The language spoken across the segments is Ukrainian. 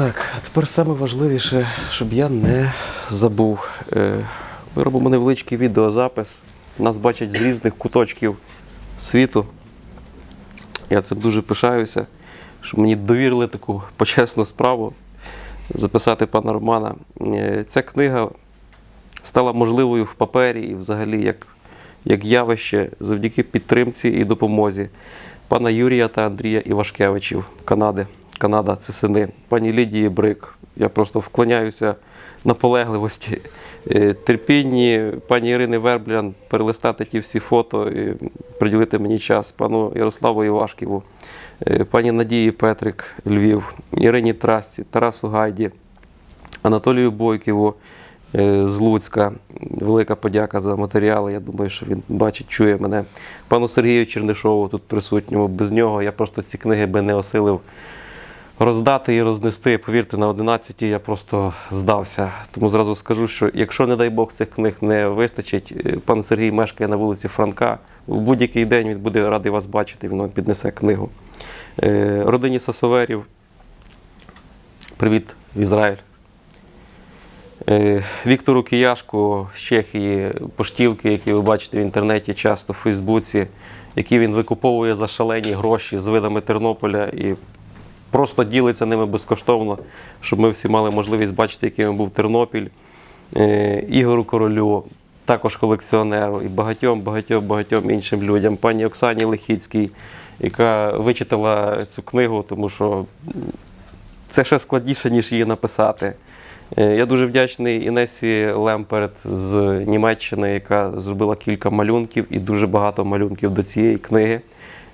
Так, а тепер саме важливіше, щоб я не забув. Е, Ми робимо невеличкий відеозапис. Нас бачать з різних куточків світу. Я цим дуже пишаюся, що мені довірили таку почесну справу записати пана Романа. Е, Ця книга стала можливою в папері і взагалі як, як явище завдяки підтримці і допомозі пана Юрія та Андрія Івашкевичів Канади. Канада це сини, пані Лідії Брик. Я просто вклоняюся наполегливості, е, терпінні пані Ірини Верблян перелистати ті всі фото і приділити мені час, пану Ярославу Івашківу, е, пані Надії Петрик, Львів, Ірині Трасці, Тарасу Гайді, Анатолію Бойківу е, з Луцька. Велика подяка за матеріали. Я думаю, що він бачить, чує мене. Пану Сергію Чернишову тут присутньому. Без нього я просто ці книги би не осилив роздати і рознести. Повірте, на 11 я просто здався. Тому зразу скажу, що якщо, не дай Бог, цих книг не вистачить, е, пан Сергій мешкає на вулиці Франка. В будь-який день він буде радий вас бачити, він вам піднесе книгу. Е, Родині Сосоверів. Привіт Ізраїль. Е, Віктору Кияшку з Чехії, поштівки, які ви бачите в інтернеті, часто в Фейсбуці, які він викуповує за шалені гроші з видами Тернополя і просто ділиться ними безкоштовно, щоб ми всі мали можливість бачити, яким був Тернопіль. Е, Ігору Королю, також колекціонеру, і багатьом, багатьом, багатьом іншим людям. Пані Оксані Лихіцькій, яка вичитала цю книгу, тому що це ще складніше, ніж її написати. Е, Я дуже вдячний Інесі Лемперт з Німеччини, яка зробила кілька малюнків і дуже багато малюнків до цієї книги.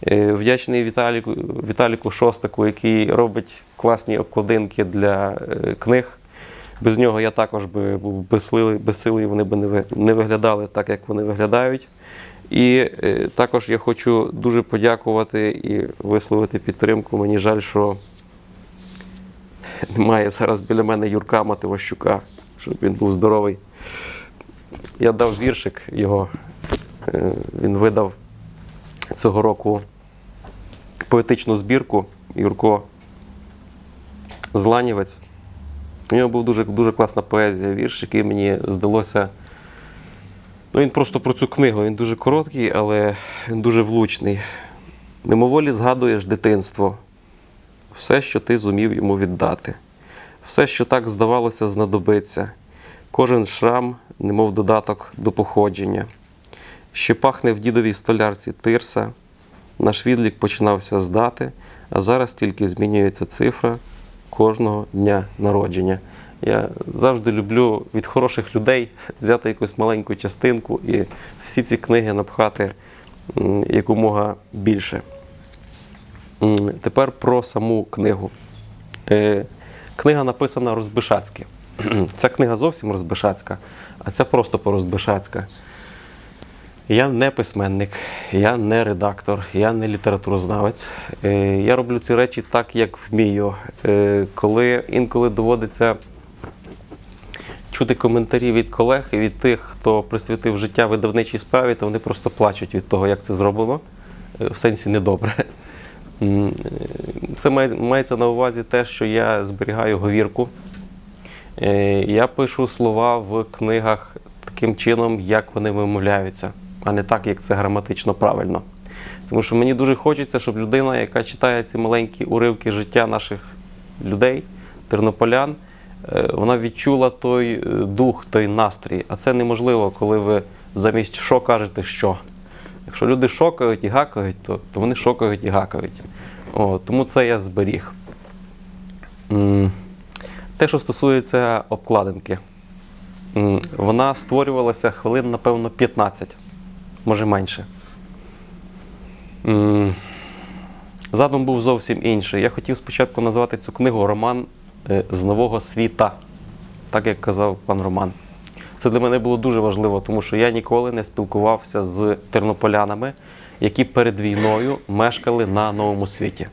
Е, Вдячний Віталіку, Віталіку Шостаку, який робить класні обкладинки для е, книг. Без нього я також би був безсилий, вони б не ви- не виглядали так, як вони виглядають. І е, також я хочу дуже подякувати і висловити підтримку. Мені жаль, що немає зараз біля мене Юрка Мативощука, щоб він був здоровий. Я дав віршик його. Він видав цього року поетичну збірку Юрко Зланівець. У нього був дуже, дуже класна поезія, вірш, який мені здалося. Ну, він просто про цю книгу. Він дуже короткий, але він дуже влучний. Мимоволі згадуєш дитинство, все, що ти зумів йому віддати, все, що так здавалося, знадобиться, кожен шрам, немов додаток до походження. Ще пахне в дідовій столярці тирса, наш відлік починався з дати, а зараз тільки змінюється цифра кожного дня народження. Я завжди люблю від хороших людей взяти якусь маленьку частинку і всі ці книги напхати якомога більше. Тепер про саму книгу. Е, Книга написана розбишацьки. Ця книга зовсім розбишацька, а ця просто по-розбишацька. Я не письменник, я не редактор, я не літературознавець. Е, Я роблю ці речі так, як вмію. Е, Коли інколи доводиться чути коментарі від колег і від тих, хто присвятив життя видавничій справі, то вони просто плачуть від того, як це зроблено. Е, В сенсі недобре. Це мається на увазі те, що я зберігаю говірку. Я пишу слова в книгах таким чином, як вони вимовляються, а не так, як це граматично правильно. Тому що мені дуже хочеться, щоб людина, яка читає ці маленькі уривки життя наших людей, тернополян, е, вона відчула той е, дух, той настрій. А це неможливо, коли ви замість що кажете що. Якщо люди шокають і гакають, то, то вони шокають і гакають. О, тому це я зберіг. Те, що стосується обкладинки, вона створювалася хвилин, напевно, 15, може менше. Задум був зовсім інший. Я хотів спочатку назвати цю книгу Роман е, з нового світа, так як казав пан Роман. Це для мене було дуже важливо, тому що я ніколи не спілкувався з тернополянами, які перед війною мешкали на новому світі.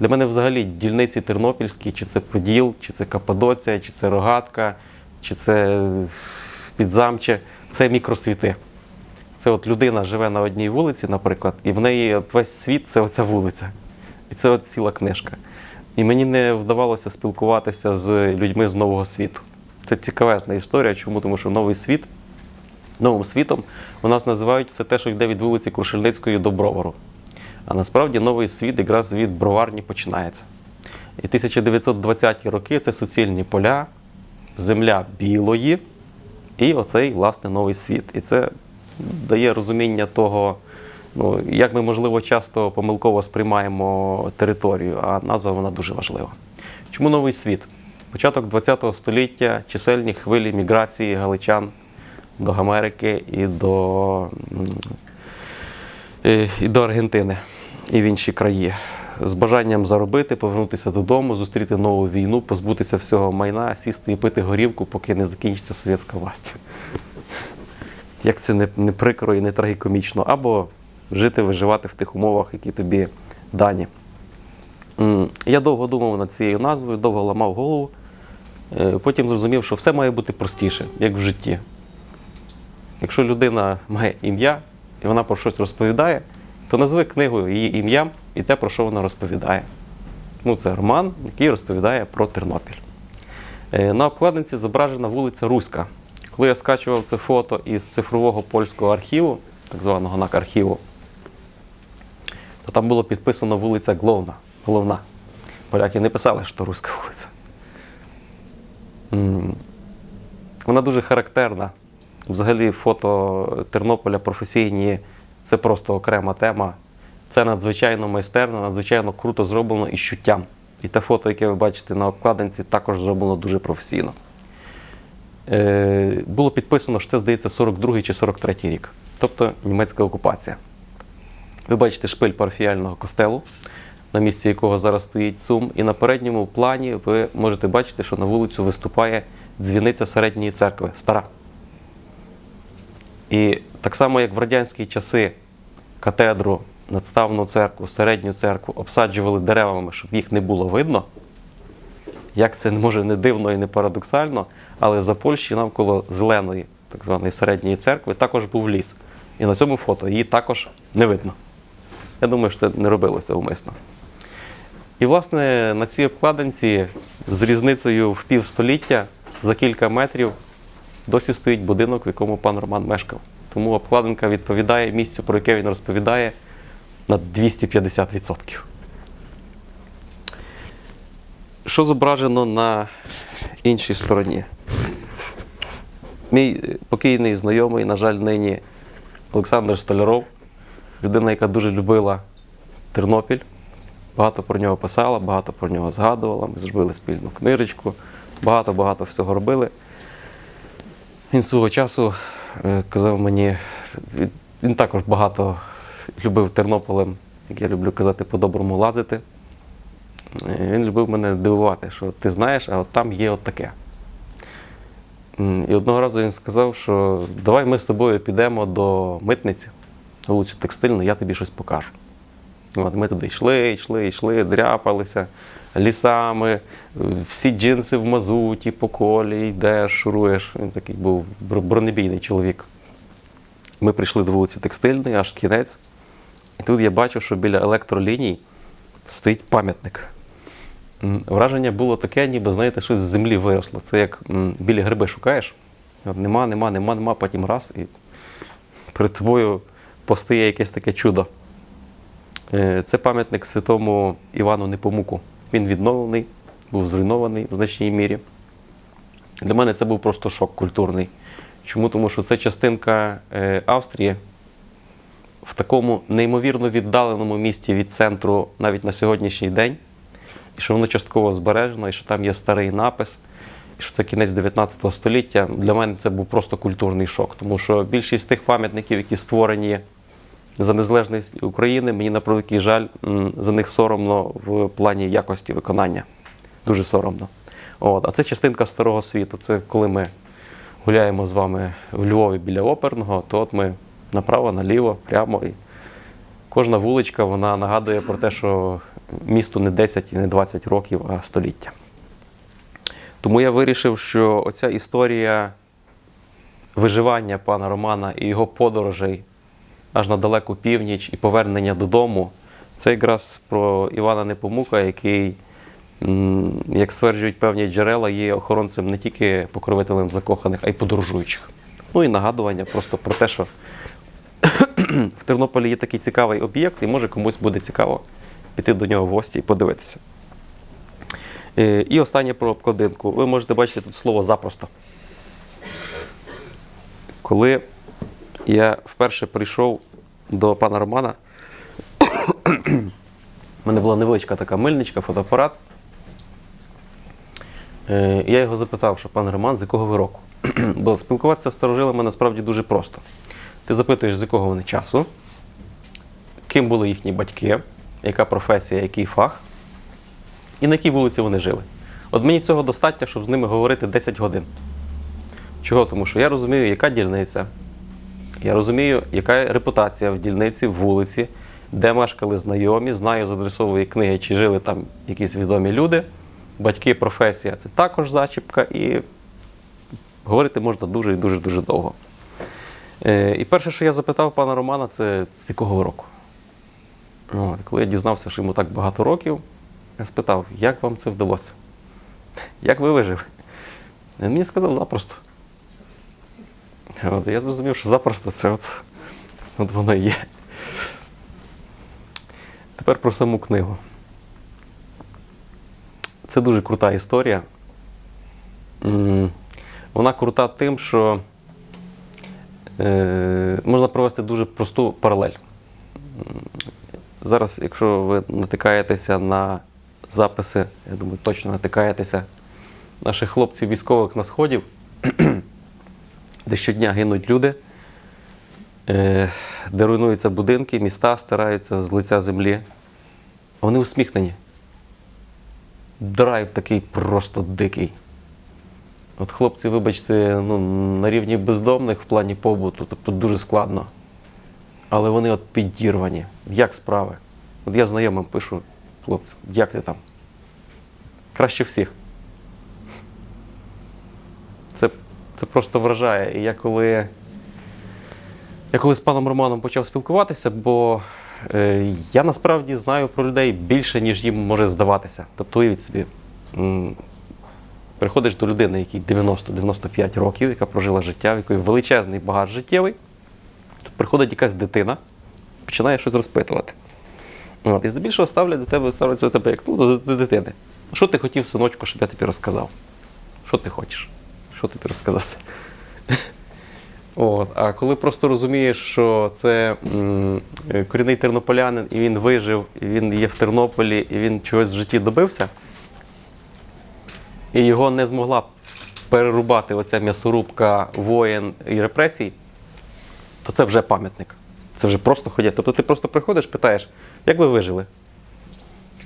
Для мене взагалі дільниці тернопільські, чи це Поділ, чи це Каппадоція, чи це Рогатка, чи це Підзамче це мікросвіти. Це от людина живе на одній вулиці, наприклад, і в неї весь світ це оця вулиця. І це от ціла книжка. і мені не вдавалося спілкуватися з людьми з нового світу. Це цікавезна історія. Чому? Тому що новий світ, новим світом у нас називають все те, що йде від вулиці Крушельницької до Бровару. А насправді новий світ якраз від броварні починається. І 1920-ті роки це суцільні поля, земля білої і оцей власне новий світ. І це дає розуміння того, ну, як ми, можливо, часто помилково сприймаємо територію, а назва вона дуже важлива. Чому новий світ? Початок ХХ століття, чисельні хвилі міграції галичан до Америки і до, і- і до Аргентини і в інші краї. З бажанням заробити, повернутися додому, зустріти нову війну, позбутися всього майна, сісти і пити горівку, поки не закінчиться совєтська власть. Як це не, не прикро і не трагікомічно, або жити, виживати в тих умовах, які тобі дані. Я довго думав над цією назвою, довго ламав голову. Е, Потім зрозумів, що все має бути простіше, як в житті. Якщо людина має ім'я і вона про щось розповідає, то назви книгу її ім'ям і те, про що вона розповідає. Ну, це роман, який розповідає про Тернопіль. Е, На обкладинці зображена вулиця Руська. Коли я скачував це фото із цифрового польського архіву, так званого НАК архіву, то там було підписано вулиця Гловна, головна. Поляки не писали, що Руська вулиця. Вона дуже характерна. Взагалі, фото Тернополя професійні це просто окрема тема. Це надзвичайно майстерно, надзвичайно круто зроблено і чуттям. І те фото, яке ви бачите на обкладинці, також зроблено дуже професійно. Е, було підписано, що це, здається, 42 чи 43 рік, тобто німецька окупація. Ви бачите шпиль парафіяльного костелу, на місці якого зараз стоїть Цум, і на передньому плані ви можете бачити, що на вулицю виступає дзвіниця середньої церкви, стара. І так само, як в радянські часи катедру, надставну церкву, середню церкву обсаджували деревами, щоб їх не було видно. Як це може не дивно і не парадоксально, але за Польщі навколо зеленої, так званої середньої церкви, також був ліс. І на цьому фото її також не видно. Я думаю, що це не робилося умисно. І, власне, на цій обкладинці з різницею в півстоліття за кілька метрів досі стоїть будинок, в якому пан Роман мешкав. Тому обкладинка відповідає місцю, про яке він розповідає, на 250%. Що зображено на іншій стороні? Мій покійний знайомий, на жаль, нині Олександр Столяров, людина, яка дуже любила Тернопіль, багато про нього писала, багато про нього згадувала. Ми зробили спільну книжечку, багато-багато всього робили. Він свого часу е, казав мені, він також багато любив Тернополем, як я люблю казати, по-доброму лазити. Він любив мене дивувати, що ти знаєш, а от там є от таке. І одного разу він сказав, що давай ми з тобою підемо до митниці, вулицю текстильну, я тобі щось покажу. От ми туди йшли, йшли, йшли, дряпалися лісами, всі джинси в мазуті, по колі, йдеш, шуруєш. Він такий був бронебійний чоловік. Ми прийшли до вулиці Текстильної, аж кінець. І тут я бачу, що біля електроліній стоїть пам'ятник. Враження було таке, ніби, знаєте, щось з землі виросло. Це як білі гриби шукаєш. От нема, нема, нема, нема, потім раз, і перед тобою постає якесь таке чудо. Е, Це пам'ятник святому Івану Непомуку. Він відновлений, був зруйнований в значній мірі. Для мене це був просто шок культурний. Чому? Тому що це частинка е, Австрії в такому неймовірно віддаленому місті від центру навіть на сьогоднішній день, і що воно частково збережено, і що там є старий напис, і що це кінець 19 століття. Для мене це був просто культурний шок, тому що більшість тих пам'ятників, які створені за незалежність України, мені на превеликий жаль, за них соромно в плані якості виконання. Дуже соромно. От. А це частинка старого світу. Це коли ми гуляємо з вами в Львові біля оперного, то от ми направо, наліво, прямо. І кожна вуличка вона нагадує про те, що місту не 10 і не 20 років, а століття. Тому я вирішив, що оця історія виживання пана Романа і його подорожей аж на далеку північ і повернення додому. Це якраз про Івана Непомука, який як стверджують певні джерела, є охоронцем не тільки покровителем закоханих, а й подорожуючих. Ну і нагадування просто про те, що в Тернополі є такий цікавий об'єкт, і може комусь буде цікаво піти до нього в гості і подивитися. Е, І останнє про обкладинку. Ви можете бачити тут слово запросто. Коли я вперше прийшов до пана Романа, у мене була невеличка така мильничка, фотоапарат. Е, Я його запитав, що пан Роман, з якого ви року? Бо спілкуватися з старожилами насправді дуже просто. Ти запитуєш, з якого вони часу, ким були їхні батьки, яка професія, який фах, і на якій вулиці вони жили. От мені цього достатньо, щоб з ними говорити 10 годин. Чого? Тому що я розумію, яка дільниця, я розумію, яка репутація в дільниці, в вулиці, де мешкали знайомі, знаю з адресової книги, чи жили там якісь відомі люди. Батьки, професія це також зачіпка, і говорити можна дуже і дуже дуже довго. Е, і перше, що я запитав пана Романа, це з якого року. От, коли я дізнався, що йому так багато років, я спитав, як вам це вдалося? Як ви вижили? Він мені сказав запросто. От, я зрозумів, що запросто це от, от воно і є. Тепер про саму книгу. Це дуже крута історія. Вона крута тим, що е, можна провести дуже просту паралель. Зараз, якщо ви натикаєтеся на записи, я думаю, точно натикаєтеся наших хлопців військових на сходів, де щодня гинуть люди, е, де руйнуються будинки, міста стираються з лиця землі. Вони усміхнені. Драйв такий просто дикий. От хлопці, вибачте, ну, на рівні бездомних в плані побуту, тобто дуже складно. Але вони от підірвані. Як справи? От я знайомим пишу, хлопці, як ти там? Краще всіх. Це, це просто вражає. І я коли, я коли з паном Романом почав спілкуватися, бо е, я насправді знаю про людей більше, ніж їм може здаватися. Тобто, уявіть собі, м, приходиш до людини, якій 90-95 років, яка прожила життя, в якої величезний багаж життєвий. Приходить якась дитина, починає щось розпитувати. От, і здебільшого ставлять до тебе, ставляться до тебе як ну, до, дитини. Що ти хотів, синочку, щоб я тобі розказав? Що ти хочеш? Що тобі розказати? От, а коли просто розумієш, що це м, корінний тернополянин, і він вижив, і він є в Тернополі, і він чогось в житті добився, і його не змогла перерубати оця м'ясорубка воєн і репресій, то це вже пам'ятник. Це вже просто ходять. Тобто ти просто приходиш, питаєш, як ви вижили?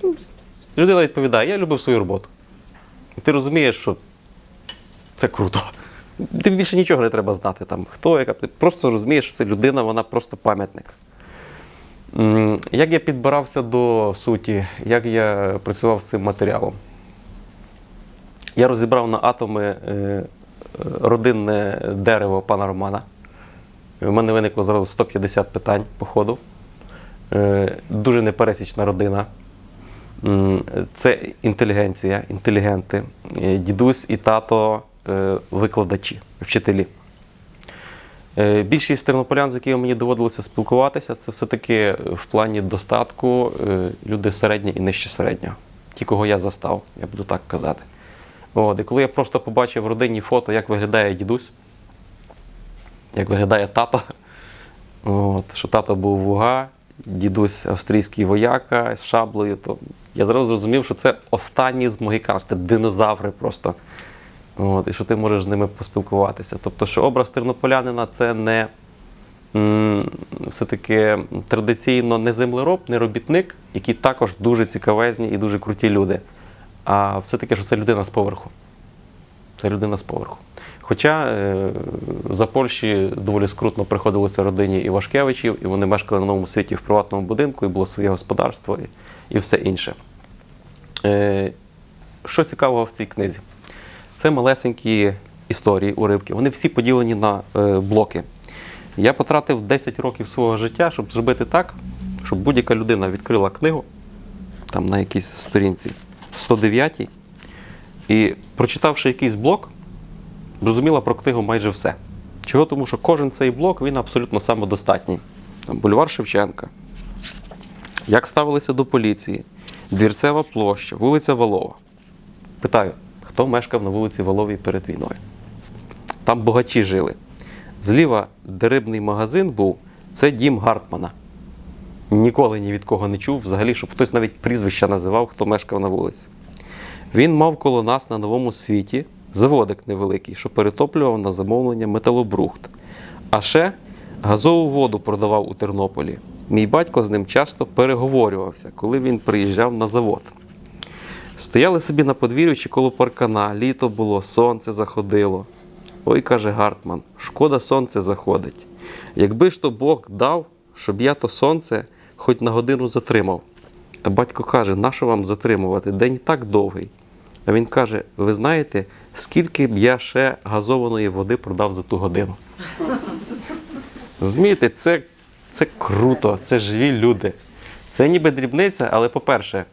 Ну, Людина відповідає, я любив свою роботу. І ти розумієш, що це круто. Тобі більше нічого не треба знати. Там, хто, яка. Ти просто розумієш, що це людина, вона просто пам'ятник. Як я підбирався до суті, як я працював з цим матеріалом? Я розібрав на атоми е, родинне дерево пана Романа. У мене виникло зразу 150 питань по ходу. Е, Дуже непересічна родина. Це інтелігенція, інтелігенти, Е, дідусь і тато е, викладачі, вчителі. Більшість тернополян, з якими мені доводилося спілкуватися, це все-таки в плані достатку люди середні і нижче середнього. Ті, кого я застав, я буду так казати. От, і коли я просто побачив в родинні фото, як виглядає дідусь, як виглядає тато, от, що тато був вуга, дідусь австрійський вояка з шаблею, то я зразу зрозумів, що це останні з могикан, це динозаври просто. От, і що ти можеш з ними поспілкуватися. Тобто, що образ тернополянина це не все-таки традиційно не землероб, не робітник, які також дуже цікавезні і дуже круті люди. А все-таки, що це людина з поверху. Це людина з поверху. Хоча е, за Польщі доволі скрутно приходилося родині Івашкевичів, і вони мешкали на новому світі в приватному будинку, і було своє господарство і, все інше. Е, що цікавого в цій книзі? Це малесенькі історії, уривки. Вони всі поділені на е, блоки. Я потратив 10 років свого життя, щоб зробити так, щоб будь-яка людина відкрила книгу там на якійсь сторінці 109 і прочитавши якийсь блок, зрозуміла про книгу майже все. Чого? Тому що кожен цей блок він абсолютно самодостатній. Там Бульвар Шевченка, як ставилися до поліції, Двірцева площа, вулиця Валова. Питаю, хто мешкав на вулиці Валовій перед війною? Там богачі жили. Зліва, де рибний магазин був, це дім Гартмана. Ніколи ні від кого не чув, взагалі, щоб хтось навіть прізвища називав, хто мешкав на вулиці. Він мав коло нас на новому світі заводик невеликий, що перетоплював на замовлення металобрухт. А ще газову воду продавав у Тернополі. Мій батько з ним часто переговорювався, коли він приїжджав на завод. Стояли собі на подвір'ю чи коло паркана, літо було, сонце заходило. Ой, каже Гартман, шкода сонце заходить. Якби ж то Бог дав, щоб я то сонце хоч на годину затримав. А батько каже, нащо вам затримувати? День так довгий. А він каже: ви знаєте, скільки б я ще газованої води продав за ту годину? Розумієте, це, це круто, це живі люди. Це ніби дрібниця, але по-перше,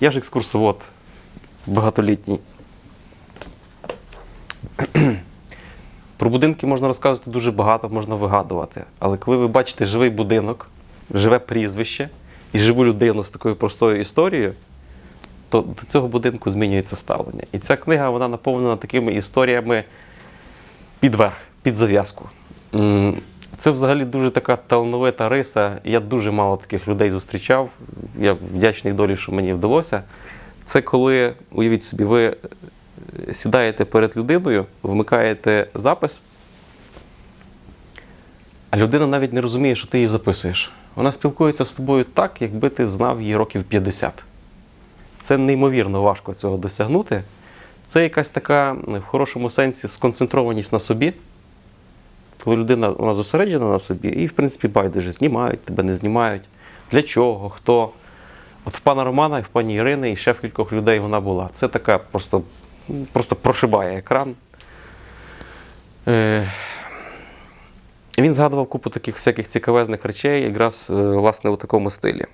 я ж екскурсовод багатолітній. Про будинки можна розказувати дуже багато, можна вигадувати. Але коли ви бачите живий будинок, живе прізвище і живу людину з такою простою історією, то до цього будинку змінюється ставлення. І ця книга вона наповнена такими історіями під верх, під зав'язку. Це взагалі дуже така талановита риса. Я дуже мало таких людей зустрічав. Я вдячний долі, що мені вдалося. Це коли, уявіть собі, ви е, сідаєте перед людиною, вмикаєте запис, а людина навіть не розуміє, що ти її записуєш. Вона спілкується з тобою так, якби ти знав її років 50. Це неймовірно важко цього досягнути. Це якась така, в хорошому сенсі, сконцентрованість на собі, коли людина вона зосереджена на собі, і, в принципі, байдуже, знімають, тебе не знімають. Для чого, хто. От в пана Романа і в пані Ірини, і ще в кількох людей вона була. Це така просто, просто прошибає екран. Е, він згадував купу таких всяких цікавезних речей, якраз е, власне у такому стилі.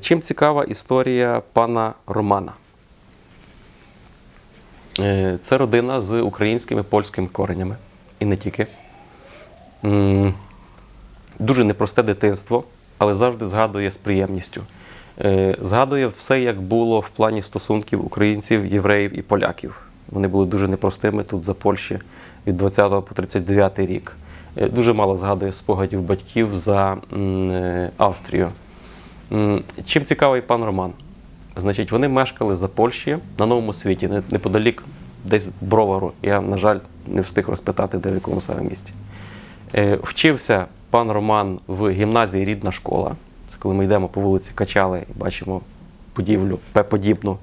Чим цікава історія пана Романа? Е, Це родина з українськими польськими коренями. І не тільки. Дуже непросте дитинство, але завжди згадує з приємністю. Е, Згадує все, як було в плані стосунків українців, євреїв і поляків. Вони були дуже непростими тут за Польщі від 20 по 39 рік. Е, Дуже мало згадує спогадів батьків за е, Австрію. Чим цікавий пан Роман? Значить, вони мешкали за Польщі на новому світі, неподалік десь Бровару. Я, на жаль, не встиг розпитати, де в якому саме місті. Е, Вчився пан Роман в гімназії Рідна школа. Це коли ми йдемо по вулиці Качали і бачимо будівлю П-подібну,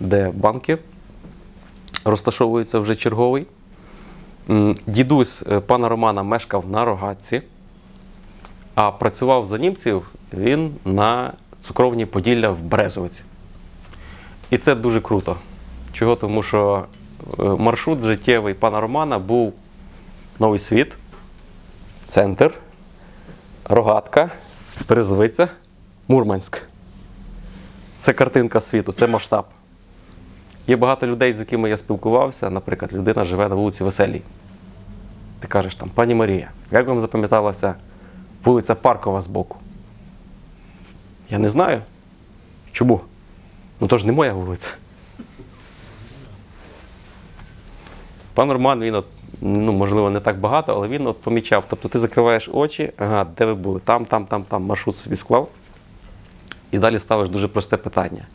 де банки розташовуються вже черговий. Дідусь е, пана Романа мешкав на Рогатці, а працював за німців він на цукровні Поділля в Березовиці. І це дуже круто. Чого? Тому що е, маршрут життєвий пана Романа був Новий світ, центр, Рогатка, Березовиця, Мурманськ. Це картинка світу, це масштаб. Є багато людей, з якими я спілкувався. Наприклад, людина живе на вулиці Веселій. Ти кажеш там, пані Марія, як вам запам'яталася вулиця Паркова збоку? Я не знаю. Чому? Ну то ж не моя вулиця. Пан Роман, він от, ну, можливо, не так багато, але він от помічав. Тобто ти закриваєш очі, ага, де ви були? Там, там, там, там, маршрут собі склав. І далі ставиш дуже просте питання.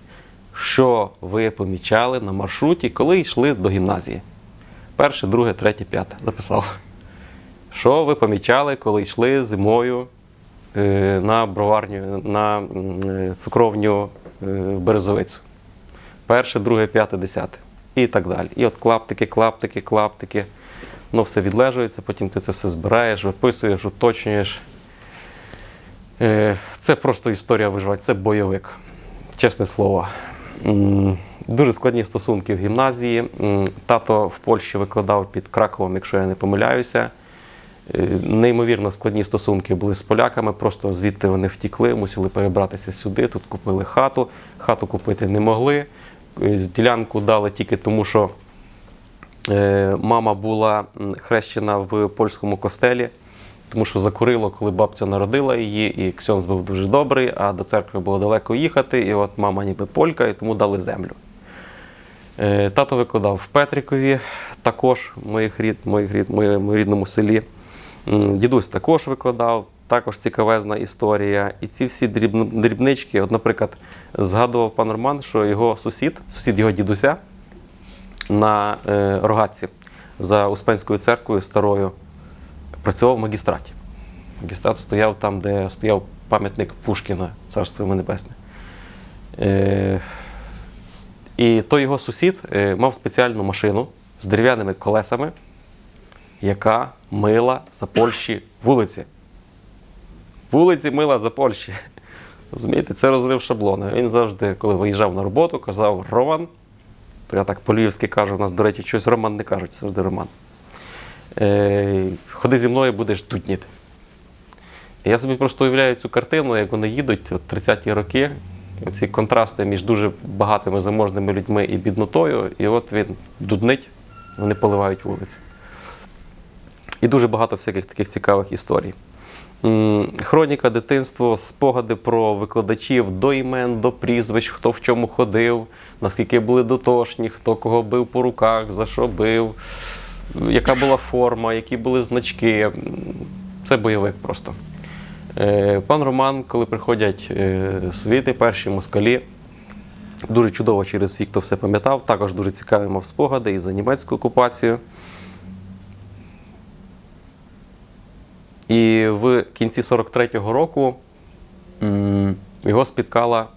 Що ви помічали на маршруті, коли йшли до гімназії? Перше, друге, третє, п'яте. Записав. Що ви помічали, коли йшли зимою е, на броварню, на е, цукровню е, березовицю? Перше, друге, п'яте, десяте. І так далі. І от клаптики, клаптики, клаптики. Воно все відлежується, потім ти це все збираєш, виписуєш, уточнюєш. Це просто історія виживання, це бойовик. Чесне слово. Дуже складні стосунки в гімназії. Тато в Польщі викладав під Краковом, якщо я не помиляюся. Е, Неймовірно складні стосунки були з поляками, просто звідти вони втікли, мусили перебратися сюди. Тут купили хату, хату купити не могли. е, ділянку дали тільки тому, що е, мама була хрещена в польському костелі, тому що закурило, коли бабця народила її, і ксьонз був дуже добрий, а до церкви було далеко їхати, і от мама ніби полька, і тому дали землю. Е, Тато викладав в Петрікові, також моїх рід, моїх рід, моєму рідному селі. Дідусь також викладав, також цікавезна історія. І ці всі дрібнички, от, наприклад, згадував пан Роман, що його сусід, сусід його дідуся на е, Рогатці за Успенською церквою старою працював в магістраті. Магістрат стояв там, де стояв пам'ятник Пушкіна, царство йому небесне. Е, і той його сусід е, мав спеціальну машину з дерев'яними колесами, яка мила за Польщі вулиці. Вулиці мила за Польщі. Розумієте, це розрив шаблону. Він завжди, коли виїжджав на роботу, казав Роман. То я так по-львівськи кажу, у нас, до речі, щось Роман не кажуть, завжди Роман. Е, ходи зі мною, будеш дудніти. Я собі просто уявляю цю картину, як вони їдуть от 30-ті роки, ці контрасти між дуже багатими заможними людьми і біднотою, і от він дуднить, вони поливають вулиці. І дуже багато всяких таких цікавих історій. Хроніка дитинства, спогади про викладачів до імен, до прізвищ, хто в чому ходив, наскільки були дотошні, хто кого бив по руках, за що бив, яка була форма, які були значки. Це бойовик просто. Е, Пан Роман, коли приходять е, світи, перші москалі, дуже чудово через вік то все пам'ятав. Також дуже цікаві мав спогади і за німецьку окупацію. І в кінці 43-го року його спіткала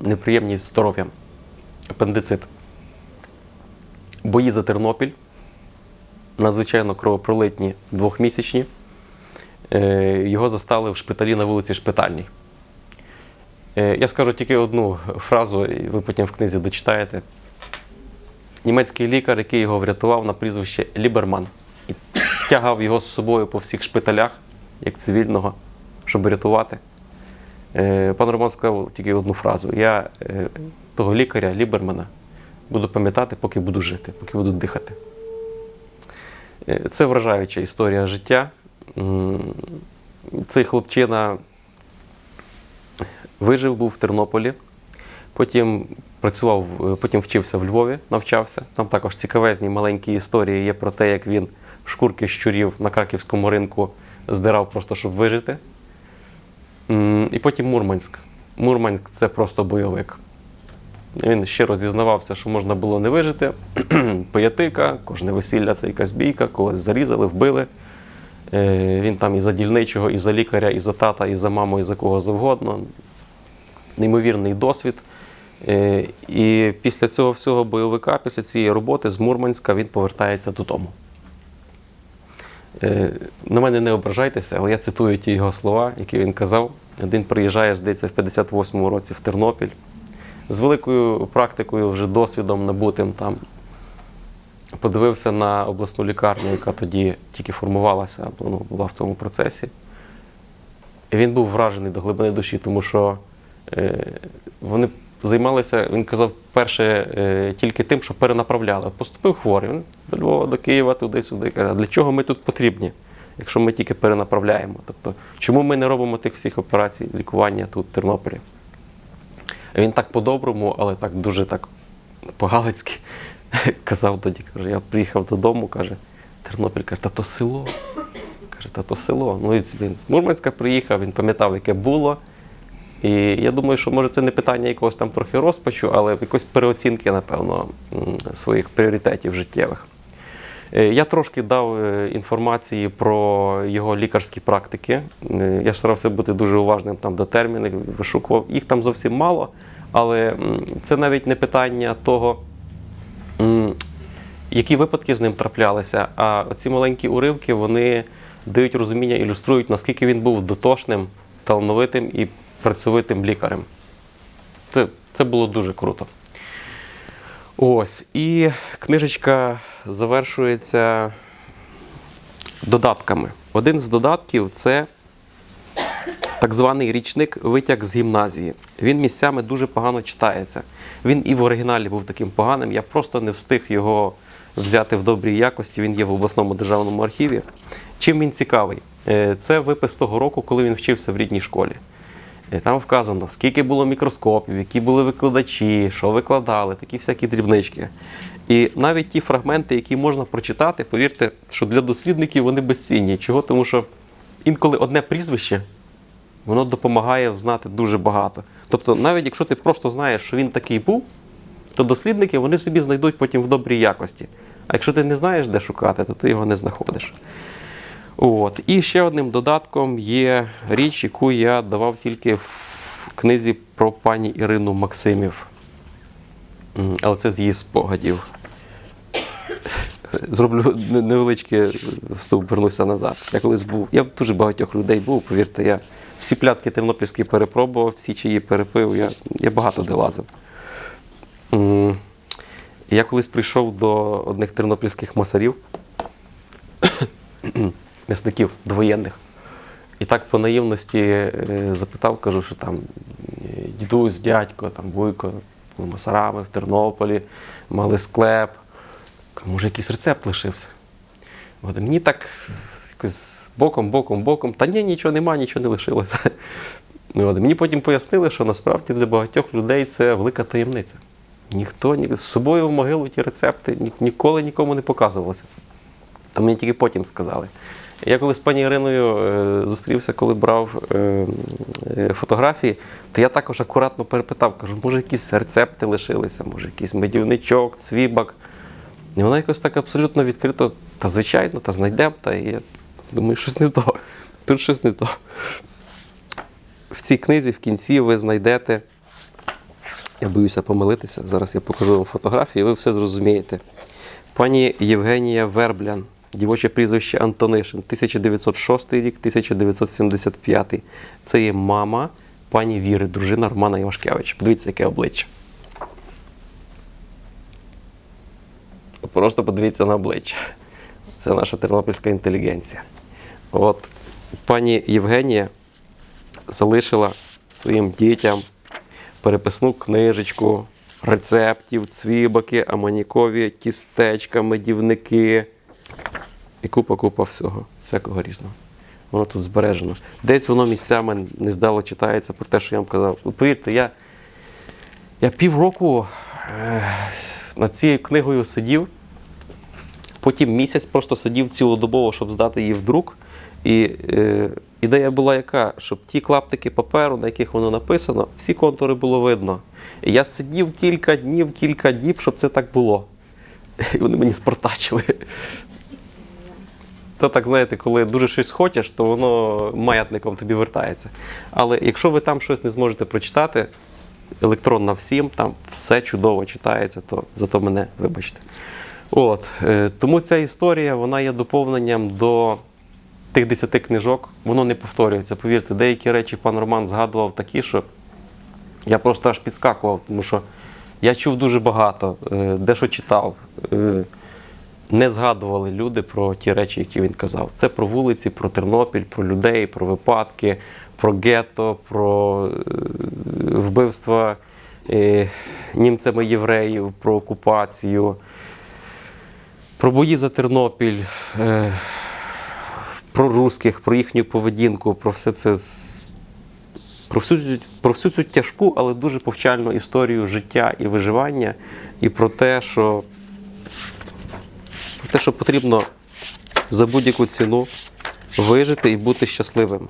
неприємність здоров'ям, апендицит. Бої за Тернопіль, надзвичайно кровопролитні двохмісячні. Е, Його застали в шпиталі на вулиці Шпитальній. Е, Я скажу тільки одну фразу, і ви потім в книзі дочитаєте. Німецький лікар, який його врятував на прізвище Ліберман, і тягав його з собою по всіх шпиталях, як цивільного, щоб врятувати. Е, Пан Роман сказав тільки одну фразу: я того лікаря Лібермана буду пам'ятати, поки буду жити, поки буду дихати. Е, Це вражаюча історія життя. Цей хлопчина вижив, був в Тернополі, потім працював, е, потім вчився в Львові, навчався. Там також цікавезні маленькі історії є про те, як він шкурки щурів на краківському ринку здирав просто, щоб вижити. І потім Мурманськ. Мурманськ це просто бойовик. Він щиро зізнавався, що можна було не вижити. Пиятика, кожне весілля це якась бійка, когось зарізали, вбили. Е, Він там і за дільничого, і за лікаря, і за тата, і за маму, і за кого завгодно. Неймовірний досвід. Е, І після цього всього бойовика, після цієї роботи з Мурманська він повертається додому. Е, На мене не ображайтеся, але я цитую ті його слова, які він казав. Він приїжджає, здається, в 58-му році в Тернопіль з великою практикою, вже досвідом набутим там. Подивився на обласну лікарню, яка тоді тільки формувалася, ну, була в цьому процесі. І він був вражений до глибини душі, тому що е, вони займалися, він казав, перше е, тільки тим, що перенаправляли. От поступив хворий, він до Львова, до Києва, туди-сюди. Каже, для чого ми тут потрібні, якщо ми тільки перенаправляємо? Тобто, чому ми не робимо тих всіх операцій лікування тут, в Тернополі? Він так по-доброму, але так дуже так по-галицьки казав тоді, каже, я приїхав додому, каже, Тернопіль каже, та то село. Каже, та то село. Ну, і він з Мурманська приїхав, він пам'ятав, яке було. І я думаю, що може це не питання якогось там трохи розпачу, але якоїсь переоцінки, напевно, своїх пріоритетів життєвих. Е, Я трошки дав е, інформації про його лікарські практики. Е, Я старався бути дуже уважним там до термінів, вишукував. Їх там зовсім мало, але це навіть не питання того, які випадки з ним траплялися. А ці маленькі уривки вони дають розуміння, ілюструють, наскільки він був дотошним, талановитим і працьовитим лікарем. Це, це було дуже круто. Ось. І книжечка завершується додатками. Один з додатків це так званий річник витяг з гімназії. Він місцями дуже погано читається. Він і в оригіналі був таким поганим. Я просто не встиг його взяти в добрій якості. Він є в обласному державному архіві. Чим він цікавий? Е, Це випис того року, коли він вчився в рідній школі. І там вказано, скільки було мікроскопів, які були викладачі, що викладали, такі всякі дрібнички. І навіть ті фрагменти, які можна прочитати, повірте, що для дослідників вони безцінні. Чого? Тому що інколи одне прізвище воно допомагає знати дуже багато. Тобто, навіть якщо ти просто знаєш, що він такий був, то дослідники вони собі знайдуть потім в добрій якості. А якщо ти не знаєш, де шукати, то ти його не знаходиш. От. І ще одним додатком є річ, яку я давав тільки в книзі про пані Ірину Максимів. Але це з її спогадів. Зроблю не- невеличкий вступ, вернуся назад. Я колись був. Я дуже багатьох людей був, повірте, я всі пляцки тернопільські перепробував, всі чиї перепив, я, я багато де лазив. Я колись прийшов до одних тернопільських масарів, м'ясників двоєнних. І так по наївності е, запитав, кажу, що там е, дідусь, дядько, там вуйко, масарами в Тернополі, мали склеп. Може, якийсь рецепт лишився. От, мені так якось боком, боком, боком. Та ні, нічого нема, нічого не лишилося. От, мені потім пояснили, що насправді для багатьох людей це велика таємниця. Ніхто ні, з собою в могилу ті рецепти ні, ніколи нікому не показувалося. То мені тільки потім сказали. Я коли з пані Іриною е, зустрівся, коли брав е, е, фотографії, то я також акуратно перепитав, кажу, може, якісь рецепти лишилися, може, якийсь медівничок, цвібак. І вона якось так абсолютно відкрито, та звичайно, та знайдемо. Та і я думаю, щось не то. Тут щось не то. В цій книзі в кінці ви знайдете. Я боюся помилитися. Зараз я покажу вам фотографії, і ви все зрозумієте. Пані Євгенія Верблян, дівоче прізвище Антонишин, 1906 рік, 1975. Це є мама пані Віри, дружина Романа Івашкевича. Подивіться, яке обличчя. Просто подивіться на обличчя. Це наша тернопільська інтелігенція. От пані Євгенія залишила своїм дітям переписну книжечку рецептів, цвібаки, аманікові, тістечка, медівники і купа-купа всього, всякого різного. Воно тут збережено. Десь воно місцями не здало читається про те, що я вам казав. Повірте, я, я півроку е, над цією книгою сидів, потім місяць просто сидів цілодобово, щоб здати її в друк. І е, ідея була яка, щоб ті клаптики паперу, на яких воно написано, всі контури було видно. І я сидів кілька днів, кілька діб, щоб це так було. І вони мені спартачили. То так, знаєте, коли дуже щось хочеш, то воно маятником тобі вертається. Але якщо ви там щось не зможете прочитати, електронна всім, там все чудово читається, то зато мене вибачте. От, е, тому ця історія вона є доповненням до тих десяти книжок. Воно не повторюється. Повірте, деякі речі пан Роман згадував такі, що я просто аж підскакував, тому що я чув дуже багато, е, дещо читав. Не згадували люди про ті речі, які він казав. Це про вулиці, про Тернопіль, про людей, про випадки, про гетто, про е, вбивства е, німцями євреїв, про окупацію, про бої за Тернопіль, е, про русських, про їхню поведінку, про все це про всю, про всю цю тяжку, але дуже повчальну історію життя і виживання, і про те, що, те, що потрібно за будь-яку ціну вижити і бути щасливим.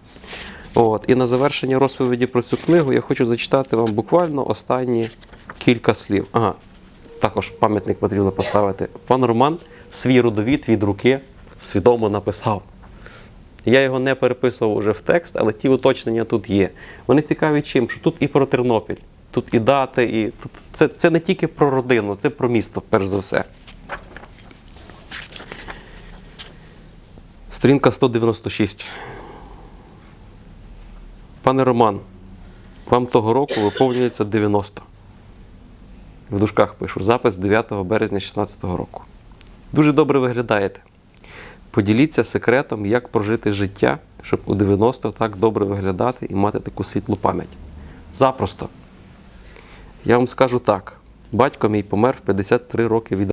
От. І на завершення розповіді про цю книгу я хочу зачитати вам буквально останні кілька слів. Ага, також пам'ятник потрібно поставити. Пан Роман свій родовід від руки свідомо написав. Я його не переписував уже в текст, але ті уточнення тут є. Вони цікаві чим, що тут і про Тернопіль, тут і дати, і тут це, це не тільки про родину, це про місто, перш за все. Сторінка 196. Пане Роман, вам того року виповнюється 90. В дужках пишу запис 9 березня 2016 року. Дуже добре виглядаєте. Поділіться секретом, як прожити життя, щоб у 90 так добре виглядати і мати таку світлу пам'ять? Запросто. Я вам скажу так: батько мій помер в 53 роки від